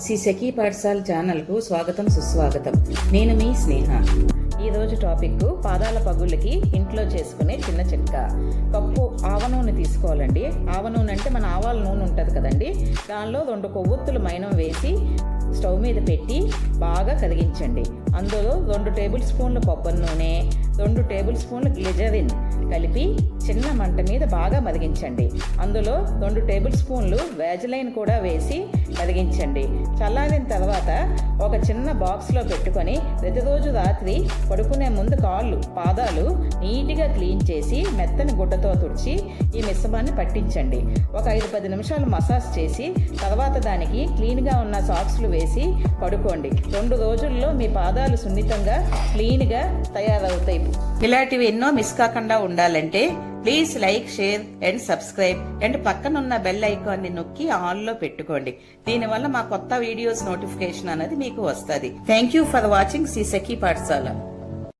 శ్రీ సఖీ పాఠశాల ఛానల్కు స్వాగతం సుస్వాగతం. నేను మీ స్నేహ. ఈరోజు టాపిక్ పాదాల పగుళ్ళకి ఇంట్లో చేసుకునే చిన్న చిట్కా. పప్పు ఆవ నూనె తీసుకోవాలండి. ఆవ నూనె అంటే మన ఆవాల నూనె ఉంటుంది కదండి. దానిలో రెండు కొవ్వొత్తులు మైనం వేసి స్టవ్ మీద పెట్టి బాగా కరిగించండి. అందులో రెండు టేబుల్ స్పూన్ల కొబ్బరి నూనె రెండు టేబుల్ స్పూన్ల గ్లిజరిన్ కలిపి చిన్న మంట మీద బాగా మరిగించండి. అందులో రెండు టేబుల్ స్పూన్లు వేజలైన్ కూడా వేసి మరిగించండి. చల్లారిన తర్వాత ఒక చిన్న బాక్స్లో పెట్టుకొని ప్రతిరోజు రాత్రి పడుకునే ముందు కాళ్ళు పాదాలు నీట్గా క్లీన్ చేసి మెత్తని గుడ్డతో తుడిచి ఈ మిశ్రమాన్ని పట్టించండి. ఒక ఐదు పది నిమిషాలు మసాజ్ చేసి తర్వాత దానికి క్లీన్గా ఉన్న సాక్స్లు వేసి పడుకోండి. రెండు రోజుల్లో మీ పాదాలు సున్నితంగా క్లీన్గా తయారవుతాయి. ఇలాంటివి ఎన్నో మిస్ కాకుండా ఉండాలంటే please like share and subscribe and పక్కనున్న బెల్ ఐకాన్ని నొక్కి ఆన్లో పెట్టుకోండి. దీనివల్ల మా కొత్త వీడియోస్ నోటిఫికేషన్ అనేది మీకు వస్తుంది. Thank you for watching Sri Sakhi పాఠశాల